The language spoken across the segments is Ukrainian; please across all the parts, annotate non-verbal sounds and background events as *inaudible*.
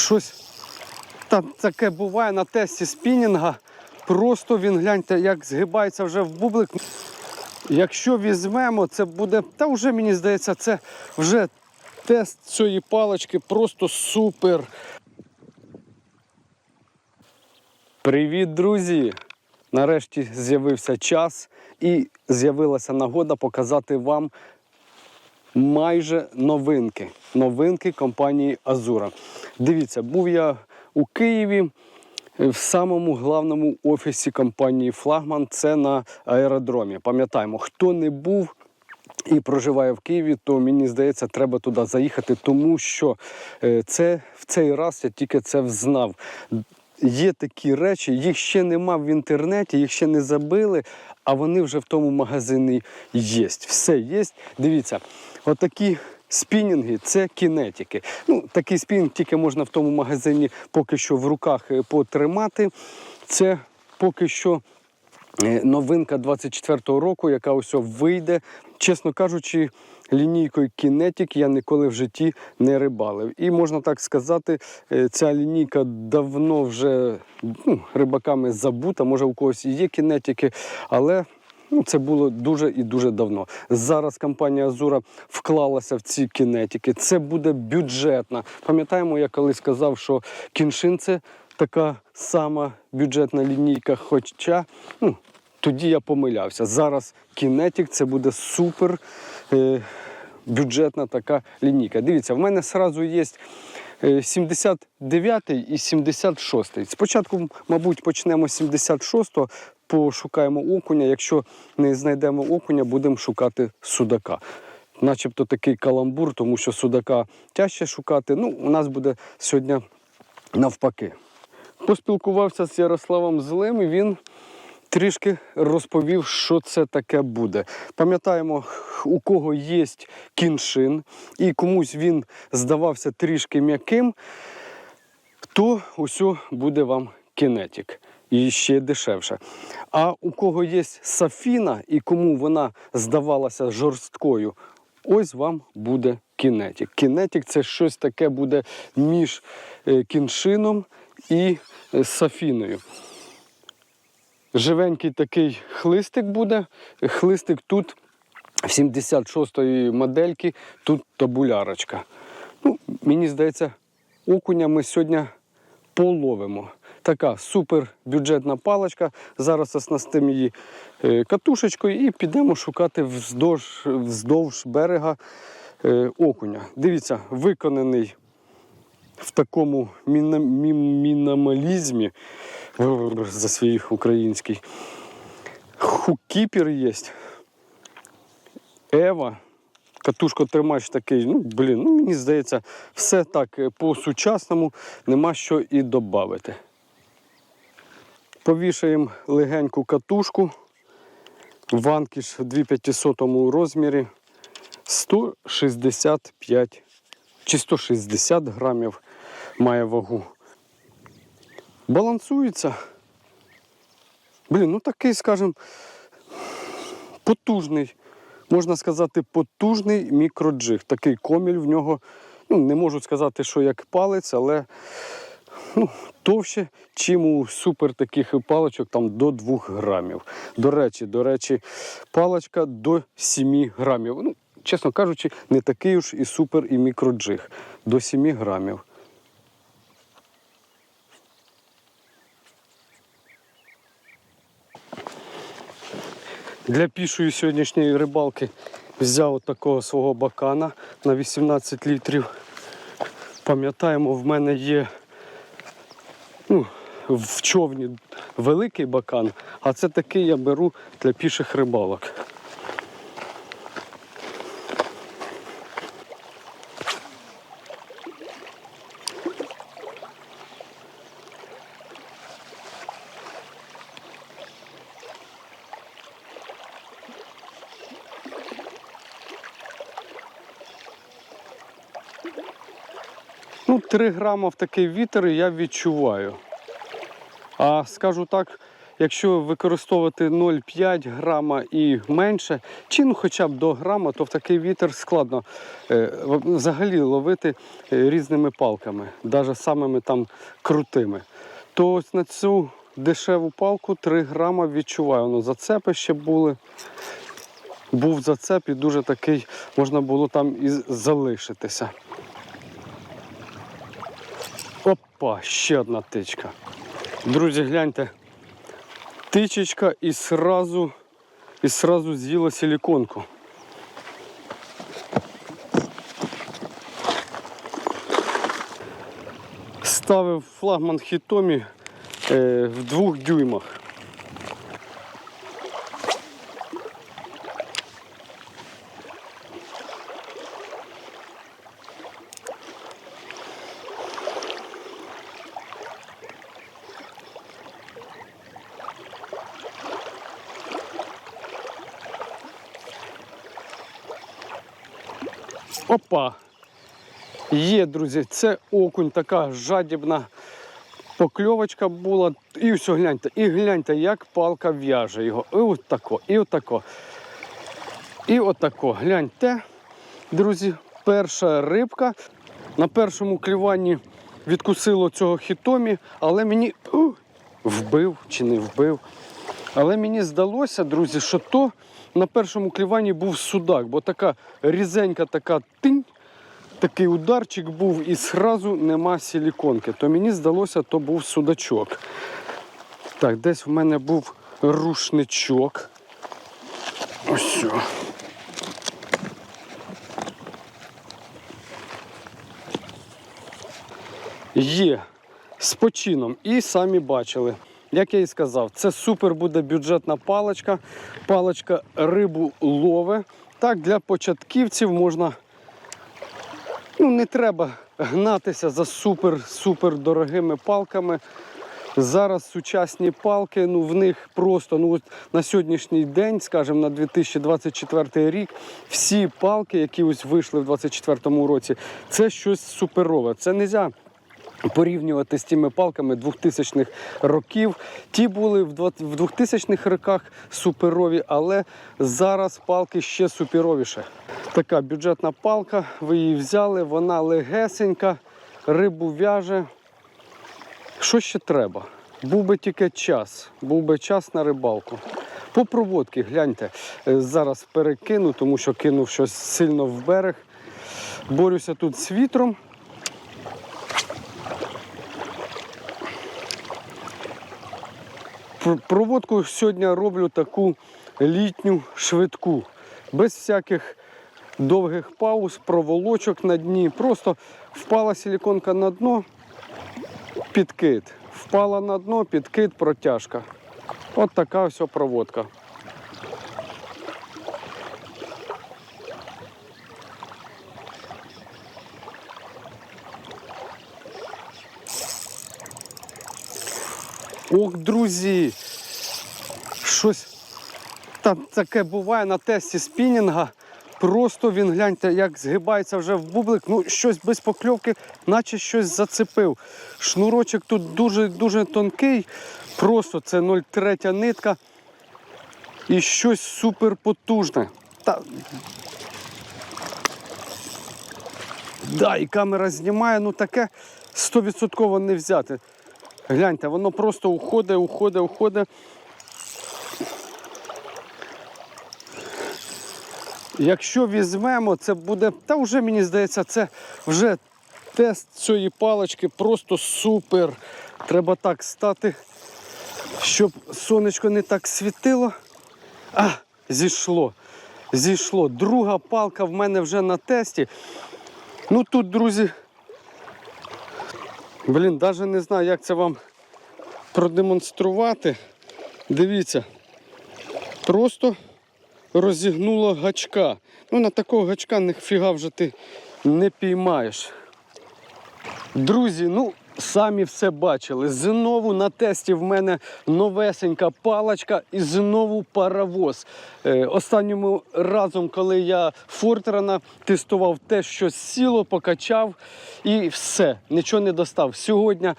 щось там таке буває на тесті спінінга. Просто він гляньте, як згибається вже в бублик. Якщо візьмемо, це буде. Та вже мені здається, це вже тест цієї палички просто супер. Привіт, друзі! Нарешті з'явився час і з'явилася нагода показати вам майже новинки. Новинки компанії Азура. Дивіться, був я у Києві в самому главному офісі компанії Флагман. Це на аеродромі. Пам'ятаємо, хто не був. І проживає в Києві, то мені здається, треба туди заїхати, тому що е, це в цей раз я тільки це взнав. Є такі речі, їх ще нема в інтернеті, їх ще не забили, а вони вже в тому магазині є. Все є. Дивіться, отакі спінінги це кінетики. Ну, такий спінінг тільки можна в тому магазині поки що в руках е, потримати. Це поки що е, новинка 24-го року, яка ось вийде. Чесно кажучи, лінійкою Kinetic я ніколи в житті не рибалив. І можна так сказати, е, ця лінійка давно вже ну, рибаками забута. Може, у когось і є кінетики, але. Ну, це було дуже і дуже давно. Зараз компанія Азура вклалася в ці кінетики. Це буде бюджетна. Пам'ятаємо, я колись сказав, що кіншин це така сама бюджетна лінійка. Хоча ну, тоді я помилявся. Зараз кінетик це буде супер е, бюджетна така лінійка. Дивіться, в мене одразу є. е, 79 і 76. Спочатку, мабуть, почнемо з 76-го, пошукаємо окуня. Якщо не знайдемо окуня, будемо шукати судака. Начебто такий каламбур, тому що судака тяжче шукати. Ну, у нас буде сьогодні навпаки. Поспілкувався з Ярославом Злим, і він трішки розповів, що це таке буде. Пам'ятаємо, у кого є кіншин, і комусь він здавався трішки м'яким, то ось буде вам кінетик. І ще дешевше. А у кого є сафіна і кому вона здавалася жорсткою, ось вам буде кінетик. Кінетик це щось таке буде між е, кіншином і е, сафіною. Живенький такий хлистик буде. Хлистик тут в 76-ї модельки, тут табулярочка. Ну, мені здається, окуня ми сьогодні половимо. Така супер бюджетна паличка. Зараз оснастимо її е, катушечкою і підемо шукати вздовж, вздовж берега е, окуня. Дивіться, виконаний в такому міна- мі- за свій український. Хукіпер є. Ева. Катушкотримач такий, ну, блін, ну мені здається, все так е, по-сучасному, нема що і додати. Повішаємо легеньку катушку. Ванкіш в 2500 розмірі 165 чи 160 грамів має вагу. Балансується. Блін, ну такий, скажімо, потужний, можна сказати, потужний мікроджиг. Такий коміль в нього, ну, не можу сказати, що як палець, але ну, товще, чим у супер таких паличок там до 2 грамів. До речі, до речі, паличка до 7 грамів. Ну, чесно кажучи, не такий уж і супер і мікроджиг. До 7 грамів. Для пішої сьогоднішньої рибалки взяв от такого свого бакана на 18 літрів. Пам'ятаємо, в мене є ну, в човні великий бакан, а це такий я беру для піших рибалок. Ну, 3 грама в такий вітер я відчуваю. А скажу так, якщо використовувати 0,5 грама і менше, чи ну хоча б до грама, то в такий вітер складно е, взагалі ловити е, різними палками, навіть самими там крутими. То ось на цю дешеву палку 3 грама відчуваю. Ну, зацепи ще були. Був зацеп і дуже такий, можна було там і залишитися. Опа, ще одна тичка. Друзі, гляньте. Тичечка і сразу, і сразу з'їла силіконку. Ставив флагман хітомі е, в двох дюймах. Опа! Є, друзі, це окунь, така жадібна покльовочка була. І все, гляньте, і гляньте, як палка в'яже його. І отако, і отако. І отако. Гляньте, друзі, перша рибка. На першому клюванні відкусило цього хітомі, але мені ух, вбив чи не вбив. Але мені здалося, друзі, що то на першому клюванні був судак, бо така різенька така тинь, такий ударчик був і зразу нема силіконки. То мені здалося, то був судачок. Так, десь в мене був рушничок. Ось. Є з почином. І самі бачили. Як я і сказав, це супер буде бюджетна паличка. Паличка рибу лове. Так, для початківців можна. Ну, не треба гнатися за супер-супер дорогими палками. Зараз сучасні палки, ну в них просто ну от на сьогоднішній день, скажімо, на 2024 рік, всі палки, які ось вийшли в 2024 році, це щось суперове. Це не можна порівнювати з тими палками 2000-х років. Ті були в 2000-х роках суперові, але зараз палки ще суперовіше. Така бюджетна палка, ви її взяли, вона легесенька, рибу в'яже. Що ще треба? Був би тільки час, був би час на рибалку. По проводки, гляньте, е, зараз перекину, тому що кинув щось сильно в берег. Борюся тут з вітром. Проводку сьогодні роблю таку літню швидку, без всяких довгих пауз, проволочок на дні. Просто впала силіконка на дно, підкид. Впала на дно, підкид, протяжка. От така ось проводка. Ох, друзі! Щось там таке буває на тесті спінінга. Просто він гляньте, як згибається вже в бублик. Ну, щось без покльовки, наче щось зацепив. Шнурочок тут дуже-дуже тонкий. Просто це 0,3 нитка. І щось супер потужне. Та... Да, і камера знімає, ну таке 100% не взяти. Гляньте, воно просто уходить, уходить, уходить. Якщо візьмемо, це буде, та вже мені здається, це вже тест цієї палички просто супер. Треба так стати, щоб сонечко не так світило. А, зійшло. Зійшло. Друга палка в мене вже на тесті. Ну тут, друзі, блін, навіть не знаю, як це вам продемонструвати. Дивіться, просто розігнуло гачка. Ну, на такого гачка ніфіга вже ти не піймаєш. Друзі, ну самі все бачили. Знову на тесті в мене новесенька паличка і знову паровоз. Е, останньому разом, коли я Фортерана тестував те, що сіло, покачав і все, нічого не достав. Сьогодні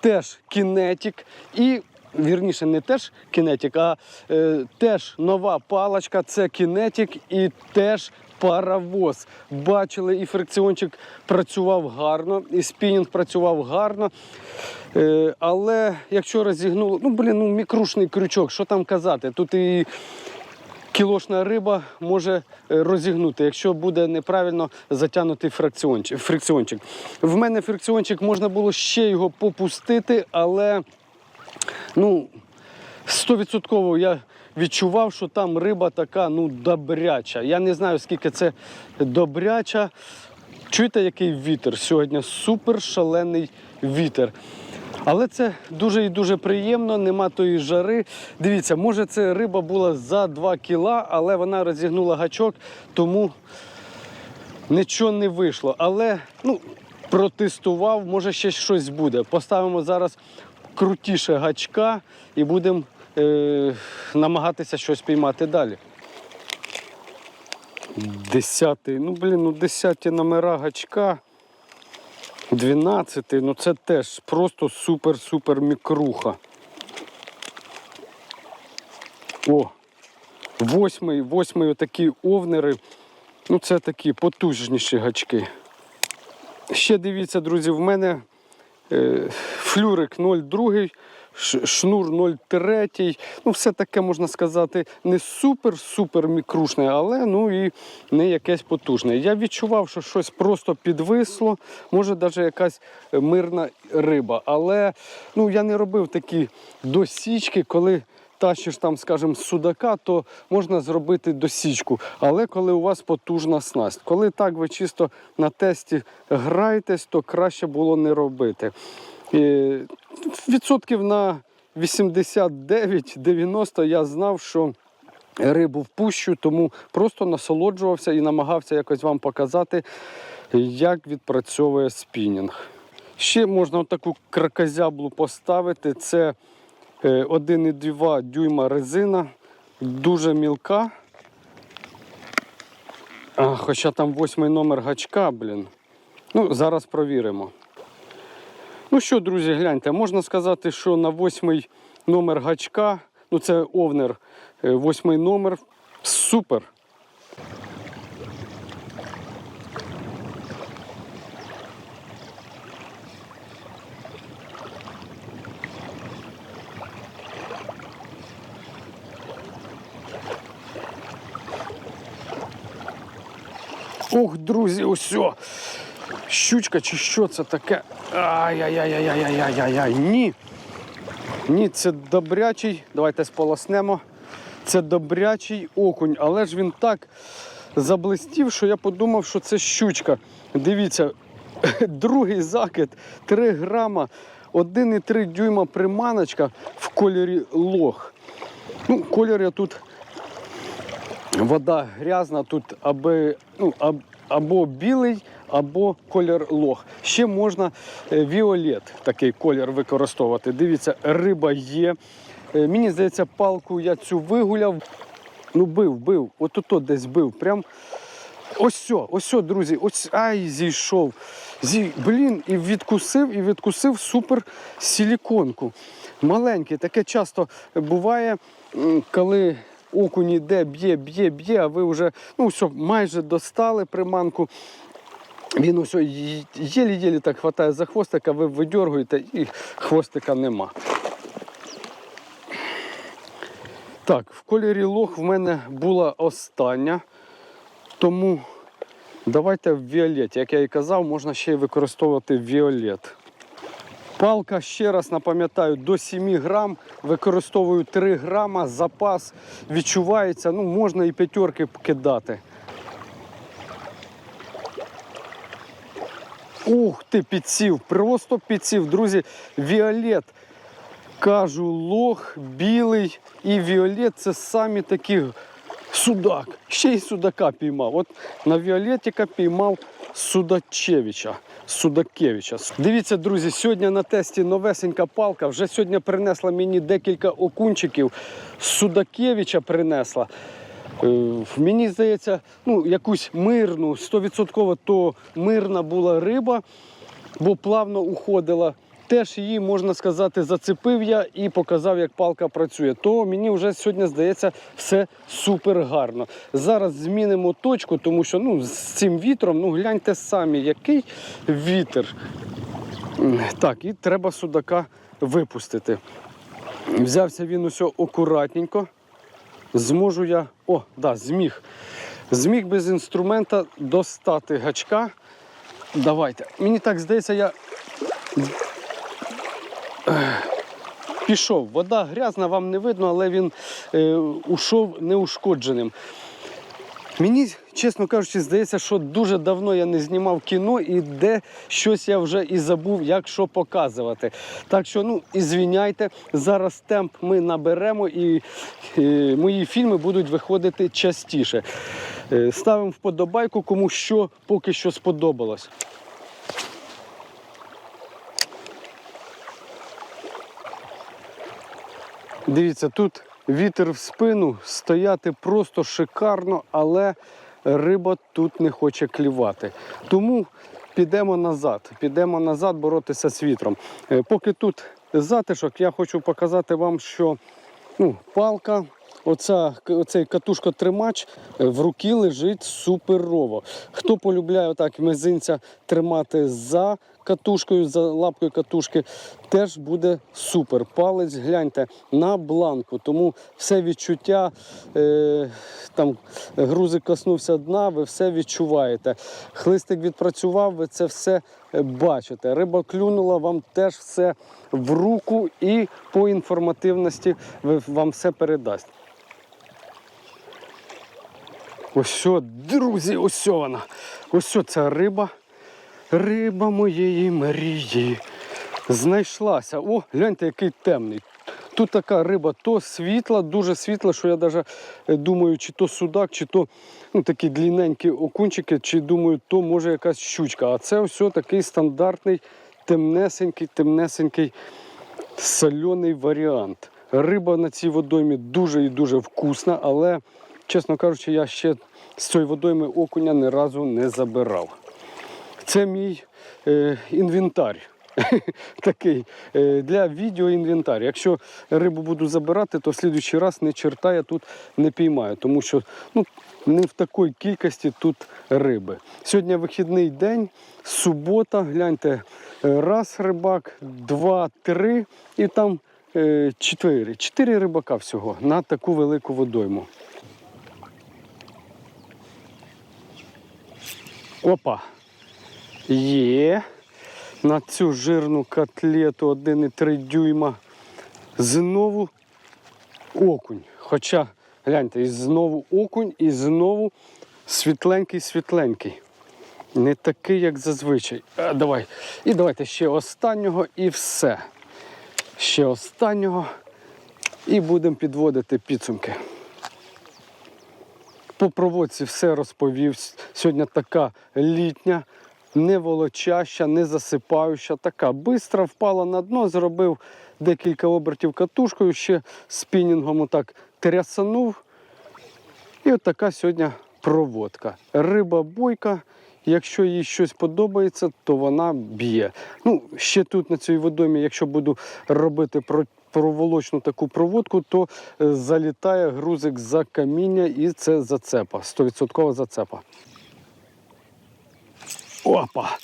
теж кінетик і вірніше, не теж кінетик, а е, теж нова паличка, це кінетик і теж паровоз. Бачили, і фрикціончик працював гарно, і спінінг працював гарно. Е, але якщо розігнуло, ну блін, ну мікрушний крючок, що там казати? Тут і кілошна риба може е, розігнути, якщо буде неправильно затягнутий фрикціончик. В мене фрикціончик можна було ще його попустити, але ну, стовідсотково я відчував, що там риба така ну, добряча. Я не знаю, скільки це добряча. Чуєте, який вітер? Сьогодні супер шалений вітер. Але це дуже і дуже приємно, нема тої жари. Дивіться, може це риба була за 2 кіла, але вона розігнула гачок, тому нічого не вийшло. Але ну, протестував, може ще щось буде. Поставимо зараз крутіше гачка і будемо е, намагатися щось піймати далі. Десятий, ну блін, ну десяті номера гачка. 12, ну це теж просто супер-супер мікруха. О, восьмий, восьмий отакі овнери. Ну це такі потужніші гачки. Ще дивіться, друзі, в мене е, флюрик 0,2, ш- шнур 0,3. Ну, все таке можна сказати, не супер-супер мікрушне, але ну і не якесь потужне. Я відчував, що щось просто підвисло, може навіть якась мирна риба. Але ну, я не робив такі досічки, коли. Тащиш там, скажімо, судака, то можна зробити досічку. Але коли у вас потужна снасть. Коли так ви чисто на тесті граєтесь, то краще було не робити. Відсотків на 89-90 я знав, що рибу впущу, тому просто насолоджувався і намагався якось вам показати, як відпрацьовує спінінг. Ще можна таку кракозяблу поставити. Це е, 1,2 дюйма резина, дуже мілка. А, хоча там восьмий номер гачка, блін. Ну, зараз провіримо. Ну що, друзі, гляньте, можна сказати, що на восьмий номер гачка, ну це овнер, е, восьмий номер. Супер. Ох, друзі, усьо. Щучка чи що це таке? Ай-яй-яй-яй-яй-яй-яй-яй. Ні. Ні, це добрячий. Давайте сполоснемо. Це добрячий окунь, але ж він так заблистів, що я подумав, що це щучка. Дивіться, *laughs* другий закид 3 грама, 1,3 дюйма приманочка в кольорі лох. Ну, колір я тут вода грязна, тут аби, ну, аб- або білий, або колір лох. Ще можна е, віолет, такий колір використовувати. Дивіться, риба є. Е, Мені здається, палку я цю вигуляв. Ну, бив, бив, от ото десь бив. Прям ось сьо, ось сьо, друзі, ось ай, зійшов. Зі, блін, і відкусив, і відкусив супер силіконку. Маленький, таке часто буває, коли окунь іде, б'є, б'є, б'є, а ви вже ну, все, майже достали приманку. Він й- єлі-єлі так хватає за хвостика, ви видьоргуєте і хвостика нема. Так, в кольорі лох в мене була остання, тому давайте в віолеті. Як я і казав, можна ще й використовувати віолет. Палка, ще раз напам'ятаю, до 7 грам, використовую 3 грама, запас відчувається, ну можна і п'ятерки кидати. Ух ти, підсів, просто підсів. Друзі, віолет. Кажу, лох, білий і віолет це самі такі судак. Ще й судака піймав. От на Віолетіка піймав Судачевича. Судакевича. Дивіться, друзі, сьогодні на тесті новесенька палка. Вже сьогодні принесла мені декілька окунчиків. Судакевича принесла. Е, Мені здається, ну, якусь мирну, 100% то мирна була риба, бо плавно уходила. теж її, можна сказати, зацепив я і показав, як палка працює. То мені вже сьогодні здається все супер гарно. Зараз змінимо точку, тому що ну, з цим вітром, ну гляньте самі, який вітер. Так, і треба судака випустити. Взявся він усе акуратненько. Зможу я. О, да, зміг. Зміг без інструмента достати гачка. Давайте. Мені так здається, я пішов. Вода грязна, вам не видно, але він е, ушов неушкодженим. Мені, чесно кажучи, здається, що дуже давно я не знімав кіно і де щось я вже і забув, як що показувати. Так що, ну, і звіняйте, зараз темп ми наберемо і е, мої фільми будуть виходити частіше. Е, ставимо вподобайку, кому що поки що сподобалось. Дивіться, тут вітер в спину, стояти просто шикарно, але риба тут не хоче клівати. Тому підемо назад, підемо назад боротися з вітром. Е, Поки тут затишок, я хочу показати вам, що ну, палка, оця, оцей катушка-тримач е, в руки лежить суперово. Хто полюбляє отак мизинця тримати за катушкою, за лапкою катушки, теж буде супер. Палець гляньте на бланку. Тому все відчуття, е, там грузик коснувся дна, ви все відчуваєте. Хлистик відпрацював, ви це все е, бачите. Риба клюнула, вам теж все в руку і по інформативності вам все передасть. Ось, друзі, ось вона. Ось ця риба. Риба моєї мрії. Знайшлася. О, гляньте, який темний. Тут така риба то світла, дуже світла, що я навіть думаю, чи то судак, чи то ну, такі длінненькі окунчики, чи думаю, то може якась щучка. А це все такий стандартний, темнесенький, темнесенький соляний варіант. Риба на цій водоймі дуже і дуже вкусна, але, чесно кажучи, я ще з цієї водойми окуня ні разу не забирав. Це мій е, інвентар. *laughs* Такий е, для відеоінвентар. Якщо рибу буду забирати, то в слідуючий раз не черта я тут не піймаю, тому що ну, не в такій кількості тут риби. Сьогодні вихідний день, субота, гляньте, е, раз рибак, два, три і там е, чотири. Чотири рибака всього на таку велику водойму. Опа. Є. На цю жирну котлету 1,3 дюйма. Знову окунь. Хоча, гляньте, і знову окунь, і знову світленький-світленький. Не такий, як зазвичай. А, давай. І давайте ще останнього і все. Ще останнього. І будемо підводити підсумки. По проводці все розповів. Сьогодні така літня, не волочаща, не засипаюча, така бистра впала на дно, зробив декілька обертів катушкою, ще спінінгом отак трясанув. І от сьогодні проводка. Риба бойка. Якщо їй щось подобається, то вона б'є. Ну, ще тут на цій водомі, якщо буду робити про- проволочну таку проводку, то е, залітає грузик за каміння і це зацепа. 100% зацепа. Опа!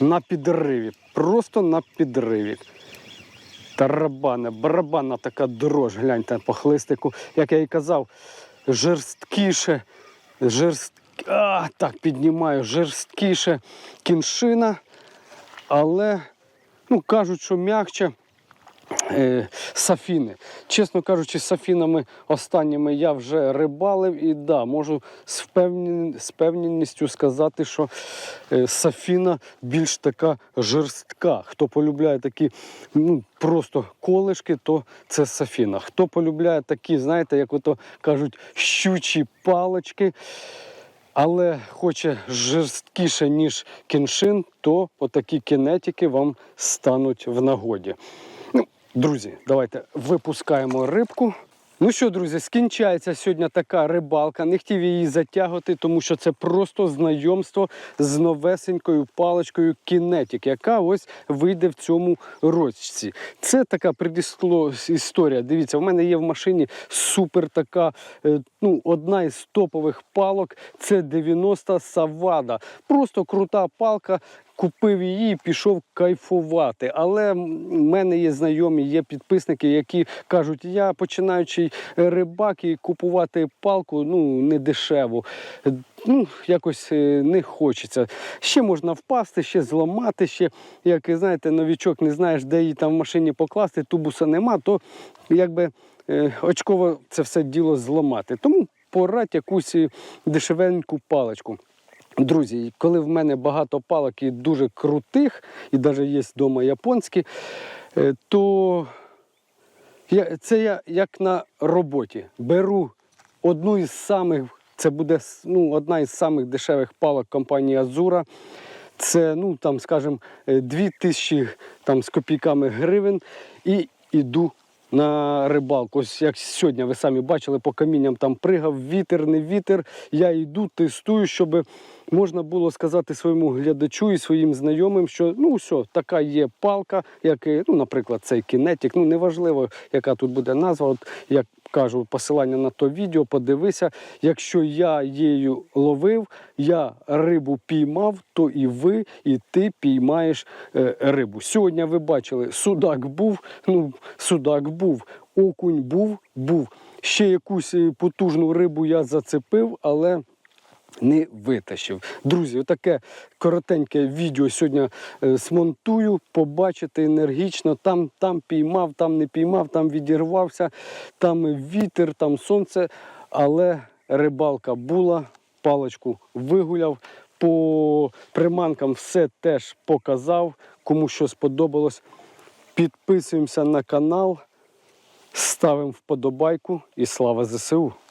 На підриві. Просто на підриві. Тарабана, барабанна така дрож, гляньте по хлистику. Як я і казав, жорсткіше, жорст... а, так, піднімаю, жорсткіше кіншина, але ну, кажуть, що м'якче е, сафіни. Чесно кажучи, з сафінами останніми я вже рибалив і да, можу з, впевнен... з певненістю сказати, що е, сафіна більш така жорстка. Хто полюбляє такі ну, просто колишки, то це сафіна. Хто полюбляє такі, знаєте, як ото кажуть, щучі палочки. Але хоче жорсткіше, ніж кіншин, то отакі кінетики вам стануть в нагоді. Друзі, давайте випускаємо рибку. Ну що, друзі, скінчається сьогодні така рибалка. Не хотів її затягувати, тому що це просто знайомство з новесенькою паличкою Кінетік, яка ось вийде в цьому році. Це така предісло історія. Дивіться, в мене є в машині супер така, е, ну, одна із топових палок. Це 90 Савада. Просто крута палка. Купив її і пішов кайфувати. Але в мене є знайомі, є підписники, які кажуть, я починаючий рибак і купувати палку ну, не дешево. Ну, якось е, не хочеться. Ще можна впасти, ще зламати, ще, як знаєте, новічок не знаєш, де її там в машині покласти, тубуса нема, то якби е, очково це все діло зламати. Тому порадь якусь е, дешевеньку паличку. Друзі, коли в мене багато палок і дуже крутих, і навіть є вдома японські, е, то це я як на роботі. Беру одну із самих, це буде ну, одна із самих дешевих палок компанії Азура. Це, ну там, скажімо, 2000 там, з копійками гривень і йду на рибалку. Ось як сьогодні ви самі бачили, по камінням там пригав, вітер, не вітер. Я йду, тестую, щоб можна було сказати своєму глядачу і своїм знайомим, що ну все, така є палка, як, ну, наприклад, цей кінетик. Ну, неважливо, яка тут буде назва. От як кажу, посилання на то відео, подивися. Якщо я її ловив, я рибу піймав, то і ви, і ти піймаєш е, рибу. Сьогодні ви бачили, судак був, ну, судак був, окунь був, був. Ще якусь е, потужну рибу я зацепив, але не витащив. Друзі, отаке коротеньке відео сьогодні е, смонтую, побачите енергічно. Там, там піймав, там не піймав, там відірвався, там вітер, там сонце. Але рибалка була, паличку вигуляв. По приманкам все теж показав. Кому що сподобалось. Підписуємося на канал, ставимо вподобайку і слава ЗСУ!